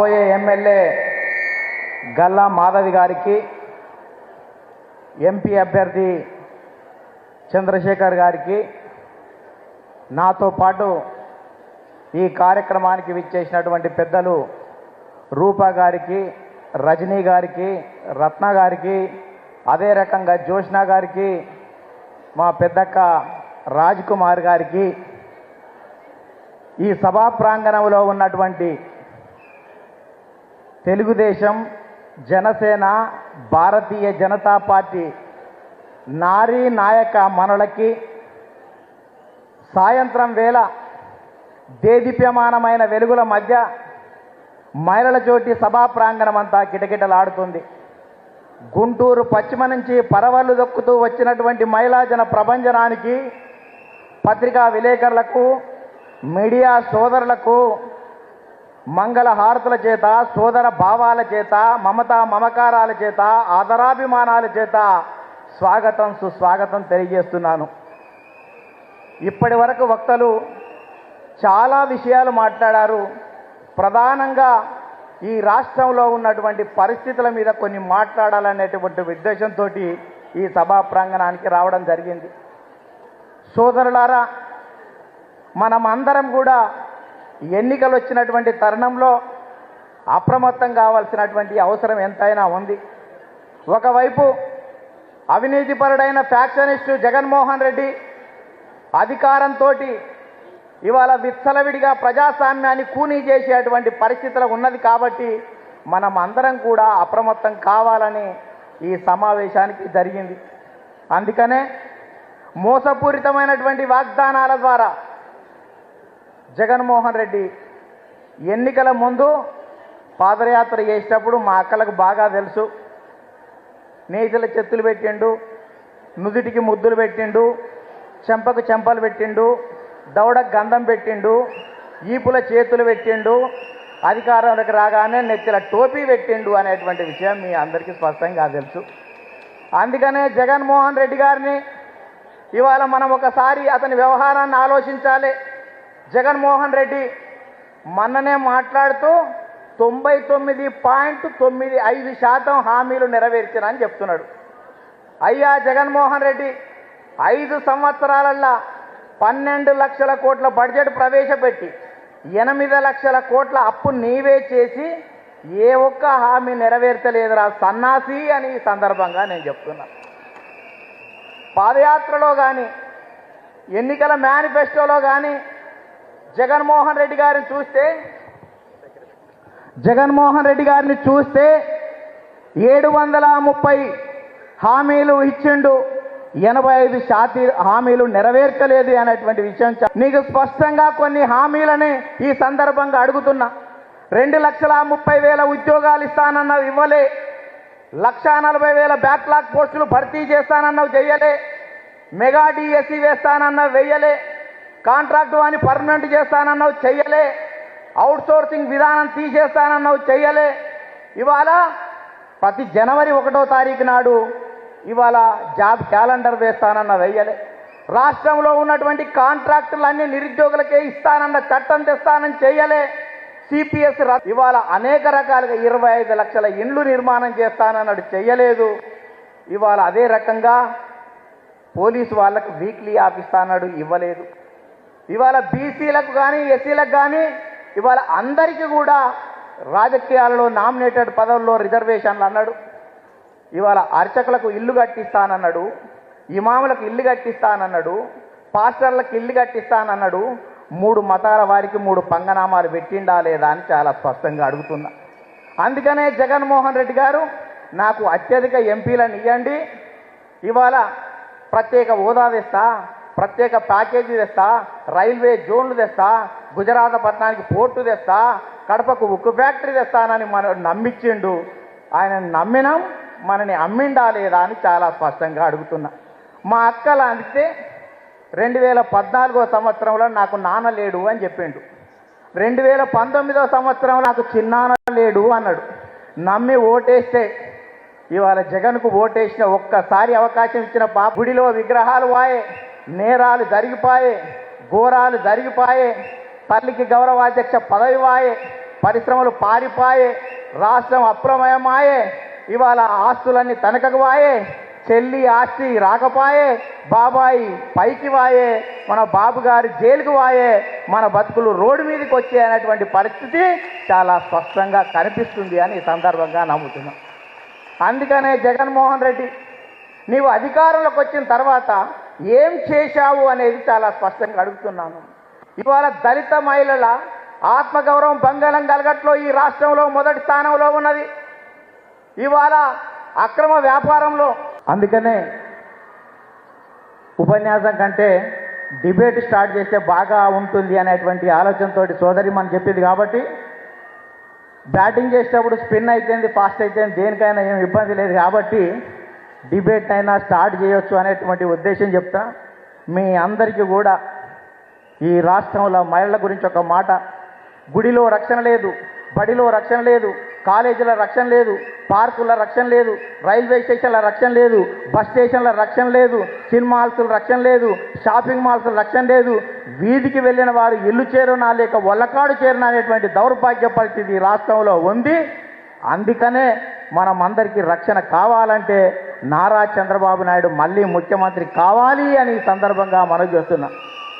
రాబోయే ఎమ్మెల్యే గల్లా మాధవి గారికి ఎంపీ అభ్యర్థి చంద్రశేఖర్ గారికి నాతో పాటు ఈ కార్యక్రమానికి విచ్చేసినటువంటి పెద్దలు రూపా గారికి రజనీ గారికి రత్న గారికి అదే రకంగా జ్యోష్ణ గారికి మా పెద్దక్క రాజ్ కుమార్ గారికి ఈ సభా ప్రాంగణంలో ఉన్నటువంటి తెలుగుదేశం జనసేన భారతీయ జనతా పార్టీ నారీ నాయక మనులకి సాయంత్రం వేళ దేదీప్యమానమైన వెలుగుల మధ్య మహిళల చోటి సభా ప్రాంగణం అంతా కిటకిటలాడుతుంది. గుంటూరు పశ్చిమ నుంచి పరవళ్ళు దొక్కుతూ వచ్చినటువంటి మహిళా జన ప్రభంజనానికి పత్రికా విలేకరులకు మీడియా సోదరులకు మంగళ హారతుల చేత సోదర భావాల చేత మమత మమకారాల చేత ఆదరాభిమానాల చేత స్వాగతం సుస్వాగతం తెలియజేస్తున్నాను. ఇప్పటి వరకు వక్తలు చాలా విషయాలు మాట్లాడారు. ప్రధానంగా ఈ రాష్ట్రంలో ఉన్నటువంటి పరిస్థితుల మీద కొన్ని మాట్లాడాలనేటువంటి ఉద్దేశంతో ఈ సభా ప్రాంగణానికి రావడం జరిగింది. సోదరులారా మనం అందరం కూడా ఎన్నికలు వచ్చినటువంటి తరుణంలో అప్రమత్తం కావాల్సినటువంటి అవసరం ఎంతైనా ఉంది. ఒకవైపు అవినీతిపరుడైన ఫ్యాక్షనిస్టు జగన్మోహన్ రెడ్డి అధికారంతో ఇవాళ విచ్చలవిడిగా ప్రజాస్వామ్యాన్ని కూనీ చేసేటువంటి పరిస్థితులు ఉన్నది కాబట్టి మనం అందరం కూడా అప్రమత్తం కావాలని ఈ సమావేశానికి జరిగింది. అందుకనే మోసపూరితమైనటువంటి వాగ్దానాల ద్వారా జగన్మోహన్ రెడ్డి ఎన్నికల ముందు పాదయాత్ర చేసేటప్పుడు మా అక్కలకు బాగా తెలుసు. నేతల చెత్తులు పెట్టిండు నుదుటికి ముద్దులు పెట్టిండు చెంపకు చెంపలు పెట్టిండు దవడకు గంధం పెట్టిండు ఈపుల చేతులు పెట్టిండు అధికారంలోకి రాగానే నెత్తిల టోపీ పెట్టిండు అనేటువంటి విషయం మీ అందరికీ స్పష్టంగా తెలుసు. అందుకనే జగన్మోహన్ రెడ్డి గారిని ఇవాళ మనం ఒకసారి అతని వ్యవహారాన్ని ఆలోచించాలి. జగన్మోహన్ రెడ్డి మొన్ననే మాట్లాడుతూ తొంభై తొమ్మిది పాయింట్ తొమ్మిది ఐదు శాతం హామీలు నెరవేర్చినని చెప్తున్నాడు. అయ్యా జగన్మోహన్ రెడ్డి ఐదు సంవత్సరాలల్లా పన్నెండు లక్షల కోట్ల బడ్జెట్ ప్రవేశపెట్టి ఎనిమిది లక్షల కోట్ల అప్పు నీవే చేసి ఏ ఒక్క హామీ నెరవేర్చలేదురా సన్నాసి అని ఈ సందర్భంగా నేను చెప్తున్నా. పాదయాత్రలో కానీ ఎన్నికల మేనిఫెస్టోలో కానీ జగన్మోహన్ రెడ్డి గారిని చూస్తే జగన్మోహన్ రెడ్డి గారిని చూస్తే ఏడు వందల ముప్పై హామీలు ఇచ్చిండు ఎనభై ఐదు శాతి హామీలు నెరవేర్చలేదు అనేటువంటి విషయం నీకు స్పష్టంగా కొన్ని హామీలని ఈ సందర్భంగా అడుగుతున్నా. రెండు లక్షల ముప్పై వేల ఉద్యోగాలు ఇస్తానన్నది ఇవ్వలే. లక్షా నలభై వేల బ్యాక్లాగ్ పోస్టులు భర్తీ చేస్తానన్నవి చెయ్యలే. మెగా డిఎస్సి వేస్తానన్నవి వెయ్యలే. కాంట్రాక్ట్ అని పర్మనెంట్ చేస్తానన్నవి చెయ్యలే. అవుట్ సోర్సింగ్ విధానం తీసేస్తానన్నవి చెయ్యలే. ఇవాళ ప్రతి జనవరి ఒకటో తారీఖు నాడు ఇవాళ జాబ్ క్యాలెండర్ వేస్తానన్న వెయ్యలే. రాష్ట్రంలో ఉన్నటువంటి కాంట్రాక్టులన్నీ నిరుద్యోగులకే ఇస్తానన్న చట్టం తెస్తానని చేయలే సిపిఎస్ ఇవాళ అనేక రకాలుగా ఇరవై ఐదు లక్షల ఇండ్లు నిర్మాణం చేస్తానన్నాడు చెయ్యలేదు. ఇవాళ అదే రకంగా పోలీసు వాళ్ళకు వీక్లీ ఆఫీస్ అన్నాడు ఇవ్వలేదు. ఇవాళ బీసీలకు కానీ ఎస్సీలకు కానీ ఇవాళ అందరికీ కూడా రాజకీయాలలో నామినేటెడ్ పదవుల్లో రిజర్వేషన్లు అన్నాడు. ఇవాళ అర్చకులకు ఇల్లు కట్టిస్తానన్నాడు. ఇమాములకు ఇల్లు కట్టిస్తానన్నాడు. పాస్టర్లకు ఇల్లు కట్టిస్తానన్నాడు. మూడు మతాల వారికి మూడు పంగనామాలు పెట్టిండా లేదా అని చాలా స్పష్టంగా అడుగుతున్నా. అందుకనే జగన్మోహన్ రెడ్డి గారు నాకు అత్యధిక ఎంపీలను ఇవ్వండి ఇవాళ ప్రత్యేక హోదా తెస్తా ప్రత్యేక ప్యాకేజీ తెస్తా రైల్వే జోన్లు తెస్తా గుజరాత్ పట్టణానికి పోర్టు తెస్తా కడపకు ఉక్కు ఫ్యాక్టరీ తెస్తానని మనం నమ్మించిండు ఆయన నమ్మినాం మనని అమ్మిండా లేదా అని చాలా స్పష్టంగా అడుగుతున్నా. మా అక్కలు అందితే రెండు వేల పద్నాలుగో సంవత్సరంలో నాకు నాన్న లేడు అని చెప్పిండు. రెండు వేల పంతొమ్మిదో సంవత్సరం నాకు చిన్నాన్న లేడు అన్నాడు. నమ్మి ఓటేస్తే ఇవాళ జగన్కు ఓటేసిన ఒక్కసారి అవకాశం ఇచ్చిన బాబుడిలో విగ్రహాలు వాయే. నేరాలు జరిగిపోయి ఘోరాలు జరిగిపోయి తల్లికి గౌరవాధ్యక్ష పదవి వాయే పరిశ్రమలు పారిపోయి రాష్ట్రం అప్రమయమాయే ఇవాళ ఆస్తులన్నీ తనకకు వాయే చెల్లి ఆస్తి రాకపాయే బాబాయి పైకి వాయే మన బాబు గారి జైలుకు వాయే మన బతుకులు రోడ్డు మీదకి వచ్చే అనేటువంటి పరిస్థితి చాలా స్పష్టంగా కనిపిస్తుంది అని ఈ సందర్భంగా నమ్ముతున్నాం. అందుకనే జగన్మోహన్ రెడ్డి నీవు అధికారంలోకి వచ్చిన తర్వాత ఏం చేశావు అనేది చాలా స్పష్టంగా అడుగుతున్నాను. ఇవాళ దళిత మహిళల ఆత్మగౌరవం బంగాళం కలగట్లో ఈ రాష్ట్రంలో మొదటి స్థానంలో ఉన్నది. ఇవాళ అక్రమ వ్యాపారంలో అందుకనే ఉపన్యాసం కంటే డిబేట్ స్టార్ట్ చేస్తే బాగా ఉంటుంది అనేటువంటి ఆలోచనతో సోదరి మనం చెప్పింది కాబట్టి బ్యాటింగ్ చేసేటప్పుడు స్పిన్ అయితేంది ఫాస్ట్ అయితేంది దేనికైనా ఏం ఇబ్బంది లేదు కాబట్టి డిబేట్ అయినా స్టార్ట్ చేయొచ్చు అనేటువంటి ఉద్దేశం చెప్తా. మీ అందరికీ కూడా ఈ రాష్ట్రంలో మహిళల గురించి ఒక మాట. గుడిలో రక్షణ లేదు బడిలో రక్షణ లేదు కాలేజీల రక్షణ లేదు పార్కుల రక్షణ లేదు రైల్వే స్టేషన్ల రక్షణ లేదు బస్ స్టేషన్ల రక్షణ లేదు సినిమా హాల్స్ రక్షణ లేదు షాపింగ్ మాల్స్ రక్షణ లేదు. వీధికి వెళ్ళిన వారు ఇల్లు చేరునా లేక ఒల్లకాడు చేరునా అనేటువంటి దౌర్భాగ్య పరిస్థితి రాష్ట్రంలో ఉంది. అందుకనే మనం అందరికీ రక్షణ కావాలంటే నారా చంద్రబాబు నాయుడు మళ్ళీ ముఖ్యమంత్రి కావాలి అని సందర్భంగా మనం చేస్తున్నాం.